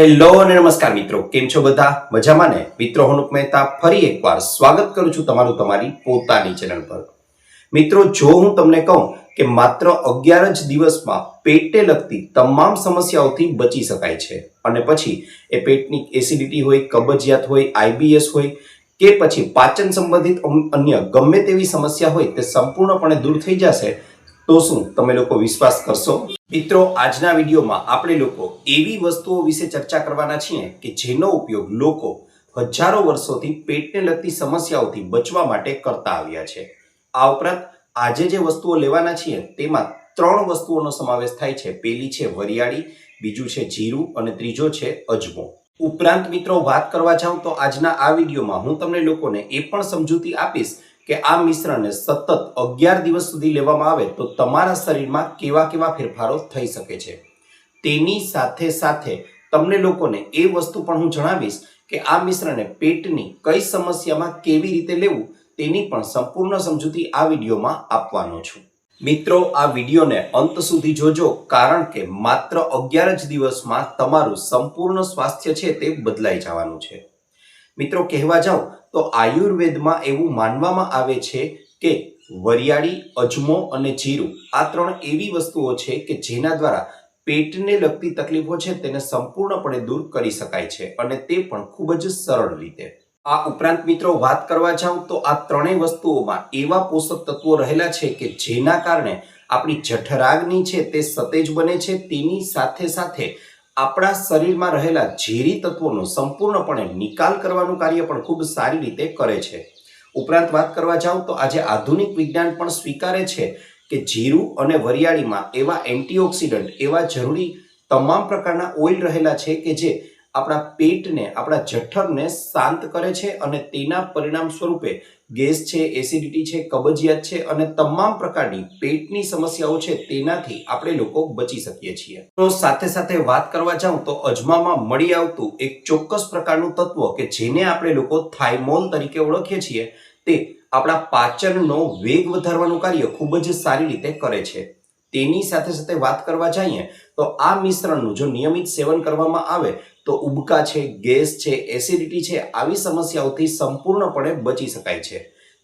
Hello અને નમસ્કાર મિત્રો. કેમ છો બધા? મજામાં ને? મિત્રો, હું મહેતા ફરી એકવાર સ્વાગત કરું છું તમારું તમારી પોતાની ચેનલ પર. મિત્રો, જો હું તમને કહું કે માત્ર અગિયાર જ દિવસમાં પેટને લગતી તમામ સમસ્યાઓથી બચી શકાય છે, અને પછી એ પેટની એસિડિટી હોય, કબજિયાત હોય આઈબીએસ હોય, કે પછી પાચન સંબંધિત અન્ય ગમે તેવી સમસ્યા હોય, તે સંપૂર્ણપણે દૂર થઈ જશે તો શું તમે લોકો વિશ્વાસ કરશો? મિત્રો, આજના વિડીયોમાં આપણે લોકો એવી વસ્તુઓ વિશે ચર્ચા કરવાના છીએ કે જેનો ઉપયોગ લોકો હજારો વર્ષોથી પેટને લગતી સમસ્યાઓથી બચવા માટે કરતા આવ્યા છે. આ ઉપરાંત આજે જે વસ્તુઓ લેવાના છીએ તેમાં ત્રણ વસ્તુઓનો સમાવેશ થાય છે. પેલી છે વરિયાળી, બીજું છે જીરું અને ત્રીજો છે અજમો. ઉપરાંત મિત્રો, વાત કરવા જાઉં તો આજના આ વિડીયોમાં હું તમને લોકોને એ પણ સમજૂતી આપીશ કે આ મિશ્રણને સતત અગિયાર દિવસ સુધી લેવામાં આવે તો તમારા શરીરમાં કેવા કેવા ફેરફારો થઈ શકે છે. તેની સાથે સાથે તમને લોકોને એ વસ્તુ પણ હું જણાવીશ કે આ મિશ્રણને પેટની કઈ સમસ્યામાં કેવી રીતે લેવું તેની પણ સંપૂર્ણ સમજૂતી આ વિડીયોમાં આપવાનો છું. મિત્રો, આ વિડીયોને અંત સુધી જોજો કારણ કે માત્ર અગિયાર જ દિવસમાં તમારું સંપૂર્ણ સ્વાસ્થ્ય છે તે બદલાઈ જવાનું છે. મિત્રો કહેવા જાઓ તો આયુર્વેદમાં એવું માનવામાં આવે છે કે વરિયાળી, અજમો અને જીરું આ ત્રણ એવી વસ્તુઓ છે કે જેના દ્વારા પેટને લગતી તકલીફો છે તેને સંપૂર્ણપણે દૂર કરી શકાય છે અને તે પણ ખૂબ જ સરળ રીતે. આ ઉપરાંત મિત્રો વાત કરવા જાઉં તો આ ત્રણેય વસ્તુઓમાં એવા પોષક તત્વો રહેલા છે કે જેના કારણે આપણી જઠરાગની છે તે સતેજ બને છે, તેની સાથે સાથે આપણા શરીરમાં રહેલા ઝેરી તત્વોનો સંપૂર્ણપણે નિકાલ કરવાનું કાર્ય પણ ખૂબ સારી રીતે કરે છે. ઉપરાંત વાત કરવા જાઉં તો આજે આધુનિક વિજ્ઞાન પણ સ્વીકારે છે કે જીરું અને વરિયાળીમાં એવા એન્ટીઓક્સિડન્ટ, એવા જરૂરી તમામ પ્રકારના ઓઇલ રહેલા છે કે જે આપણા પેટને, આપણા જઠરને શાંત કરે છે અને તેના પરિણામ સ્વરૂપે ગેસ છે, એસિડિટી છે, કબજિયાત છે અને તમામ પ્રકારની પેટની સમસ્યાઓ છે તેનાથી આપણે લોકો બચી શકીએ છીએ. તો સાથે સાથે વાત કરવા જાઉં તો અજમામાં મળી આવતું એક ચોક્કસ પ્રકારનું તત્વ કે જેને આપણે લોકો થાઇમોલ તરીકે ઓળખીએ છીએ, તે આપણા પાચનનો વેગ વધારવાનું કાર્ય ખૂબ જ સારી રીતે કરે છે. તેની સાથે સાથે વાત કરવા જઈએ તો આ મિશ્રણનું જો નિયમિત સેવન કરવામાં આવે તો ઉબકા છે, ગેસ છે, એસિડિટી છે, આવી સમસ્યાઓથી સંપૂર્ણપણે બચી શકાય છે.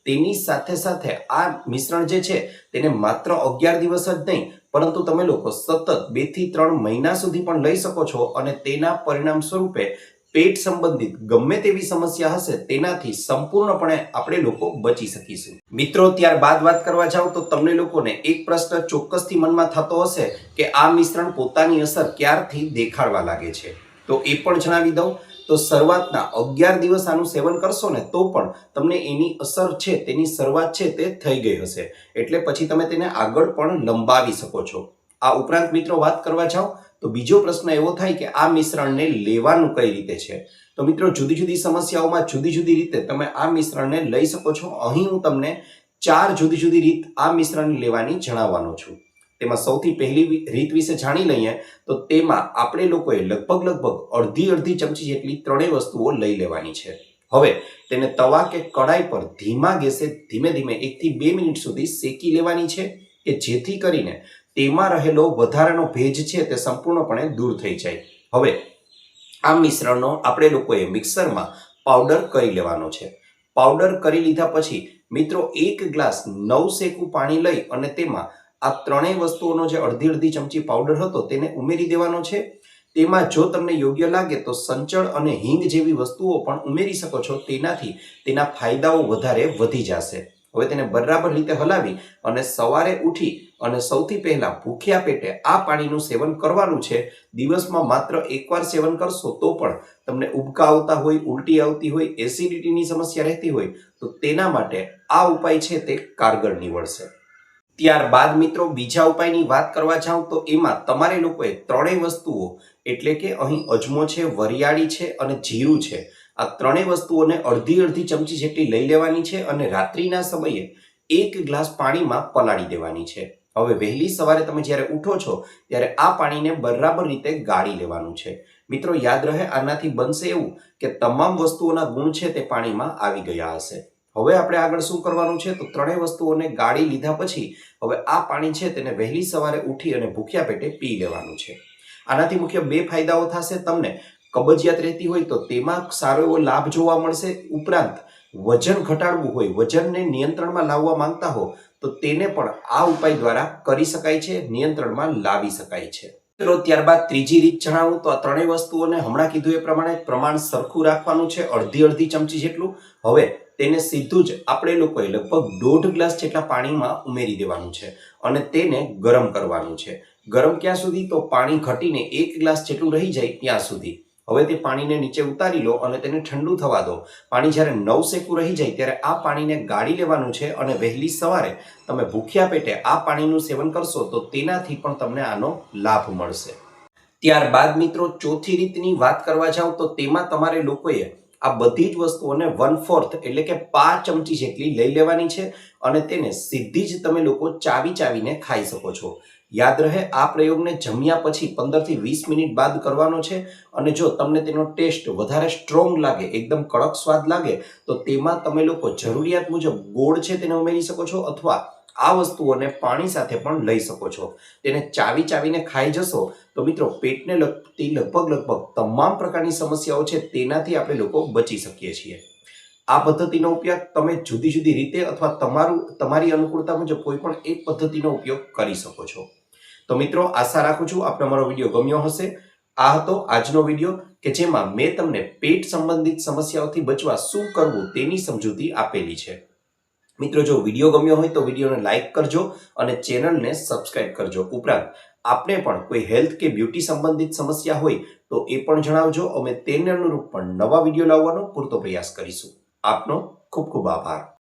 તેની સાથે સાથે આ મિશ્રણ જે છે, તેને માત્ર અગિયાર દિવસ જ નહીં, પરંતુ તમે લોકો સતત બેથી ત્રણ મહિના સુધી પણ લઈ શકો છો અને તેના પરિણામ સ્વરૂપે પેટ સંબંધિત ગમે તેવી સમસ્યા હશે, તેનાથી સંપૂર્ણપણે આપણે લોકો બચી શકીશું. મિત્રો, ત્યારબાદ વાત કરવા જાઓ તો તમને લોકોને એક પ્રશ્ન ચોક્કસથી મનમાં થતો હશે કે આ મિશ્રણ પોતાની અસર ક્યારથી દેખાડવા લાગે છે? તો એ પણ જણાવી દઉં. તો શરૂઆતના અગિયાર દિવસ આનું સેવન કરશો ને, તો પણ તમને એની અસર છે, તેની શરૂઆત છે તે થઈ ગઈ હશે. એટલે પછી તમે તેને આગળ પણ લંબાવી શકો છો. આ ઉપરાંત મિત્રો વાત કરવા જાઓ, તો બીજો પ્રશ્ન એવો થાય કે આ મિશ્રણને લેવાનું કઈ રીતે છે? તો મિત્રો જુદી જુદી સમસ્યાઓમાં જુદી જુદી રીતે તમે આ મિશ્રણને લઈ શકો છો. અહીં હું તમને ચાર જુદી જુદી રીત આ મિશ્રણને લેવાની જણાવવાનો છું. તેમાં સૌથી પહેલી રીત વિશે જાણી લઈએ તો તેમાં આપણે લોકોએ લગભગ લગભગ અડધી અડધી ચમચી જેટલી ત્રણેય વસ્તુઓ લઈ લેવાની છે. હવે તેને તવા કે કડાઈ પર ધીમા ગેસે ધીમે ધીમે એકથી બે મિનિટ સુધી શેકી લેવાની છે કે જેથી કરીને તેમાં રહેલો વધારાનો ભેજ છે તે સંપૂર્ણપણે દૂર થઈ જાય. હવે આ મિશ્રણનો આપણે લોકોએ મિક્સરમાં પાવડર કરી લેવાનો છે. પાવડર કરી લીધા પછી મિત્રો એક ગ્લાસ નવ શેકું પાણી લઈ અને તેમાં આ ત્રણેય વસ્તુઓનો જે અડધી અડધી ચમચી પાવડર હતો તેને ઉમેરી દેવાનો છે. તેમાં જો તમને યોગ્ય લાગે તો સંચળ અને હિંગ જેવી વસ્તુઓ પણ ઉમેરી શકો છો. તેનાથી તેના ફાયદાઓ વધારે વધી જશે. હવે તેને બરાબર રીતે હલાવી અને સવારે ઉઠી અને સૌથી પહેલા ભૂખ્યા પેટે આ પાણીનું સેવન કરવાનું છે. દિવસમાં માત્ર એકવાર સેવન કરશો તો પણ તમને ઉબકા આવતા હોય, ઉલટી આવતી હોય એસિડિટીની સમસ્યા રહેતી હોય, તો તેના માટે આ ઉપાય છે તે કારગર નીવડશે. ત્યારબાદ મિત્રો બીજા ઉપાયની વાત કરવા જાઉં તો એમાં તમારે લોકોએ ત્રણેય વસ્તુઓ, એટલે કે અહીં અજમો છે, વરિયાળી છે અને જીરું છે. આ ત્રણેય વસ્તુઓને અડધી અડધી ચમચી જેટલી લઈ લેવાની છે અને રાત્રિના સમયે એક ગ્લાસ પાણીમાં પલાળી દેવાની છે. હવે વહેલી સવારે તમે જ્યારે ઉઠો છો, ત્યારે આ પાણીને બરાબર રીતે ગાળી લેવાનું છે. મિત્રો યાદ રહે, આનાથી બનશે એવું કે તમામ વસ્તુઓના ગુણ છે તે પાણીમાં આવી ગયા હશે. હવે આપણે આગળ શું કરવાનું છે? તો ત્રણેય વસ્તુઓને ગાળી લીધા પછી હવે આ પાણી છે તેને વહેલી સવારે ઉઠી અને ભૂખ્યા પેટે પી લેવાનું છે. આનાથી મુખ્ય બે ફાયદાઓ થશે તમને. કબજિયાત રહેતી હોય તો તેમાં સારો એવો લાભ જોવા મળશે. ઉપરાંત, વજન ઘટાડવું હોય, વજનને નિયંત્રણમાં લાવવા માંગતા હો, તો તેને પણ આ ઉપાય દ્વારા કરી શકાય છે, નિયંત્રણમાં લાવી શકાય છે. મિત્રો ત્યારબાદ ત્રીજી રીત જણાવું. તો આ ત્રણેય વસ્તુઓને હમણાં કીધું એ પ્રમાણે પ્રમાણ સરખું રાખવાનું છે, અડધી અડધી ચમચી જેટલું. હવે તેને સીધું જ આપણે લોકોએ લગભગ દોઢ ગ્લાસ જેટલા પાણીમાં ઉમેરી દેવાનું છે અને તેને ગરમ કરવાનું છે. ગરમ ક્યાં સુધી? તો પાણી ઘટીને એક ગ્લાસ જેટલું રહી જાય ત્યાં સુધી. હવે તે પાણીને નીચે ઉતારી લો અને તેને ઠંડુ થવા દો. પાણી જ્યારે નવ સેકું રહી જાય ત્યારે આ પાણીને ગાળી લેવાનું છે અને વહેલી સવારે તમે ભૂખ્યા પેટે આ પાણીનું સેવન કરશો તો તેનાથી પણ તમને આનો લાભ મળશે. ત્યારબાદ મિત્રો ચોથી રીતની વાત કરવા જાઓ તો તેમાં તમારે લોકોએ આ બધી જ વસ્તુઓને વન ફોર્થ એટલે કે પાંચ ચમચી જેટલી લઈ લેવાની છે અને તેને સીધી જ તમે લોકો ચાવી ચાવીને ખાઈ શકો છો. યાદ રહે, આ પ્રયોગને જમ્યા પછી પંદરથી વીસ મિનિટ બાદ કરવાનો છે અને જો તમને તેનો ટેસ્ટ વધારે સ્ટ્રોંગ લાગે, એકદમ કડક સ્વાદ લાગે, તો તેમાં તમે લોકો જરૂરિયાત મુજબ ગોળ છે તેને ઉમેરી શકો છો અથવા આ વસ્તુઓને પાણી સાથે પણ લઈ શકો છો. તેને ચાવી ચાવીને ખાઈ જશો, તો મિત્રો પેટને લગતી લગભગ લગભગ તમામ પ્રકારની સમસ્યાઓ છે તેનાથી આપણે લોકો બચી શકીએ છીએ. આ પદ્ધતિનો ઉપયોગ તમે જુદી જુદી રીતે અથવા તમારું, તમારી અનુકૂળતા મુજબ કોઈ પણ એક પદ્ધતિનો ઉપયોગ કરી શકો છો. તો મિત્રો, આશા રાખું છું આપને મારો વીડિયો ગમ્યો હશે. આ હતો આજનો વીડિયો કે જેમાં મેં તમને પેટ સંબંધિત સમસ્યાઓથી બચવા શું કરવું તેની સમજૂતી આપેલી છે. મિત્રો, જો વીડિયો ગમ્યો હોય તો વિડીયોને લાઇક કરજો અને ચેનલને સબસ્ક્રાઇબ કરજો. ઉપરાંત, આપને પણ કોઈ હેલ્થ કે બ્યુટી સંબંધિત સમસ્યા હોય તો એ પણ જણાવજો. અમે તેને અનુરૂપ પણ નવા વીડિયો લાવવાનો પૂરતો પ્રયાસ કરીશું. આપનો ખૂબ ખૂબ આભાર.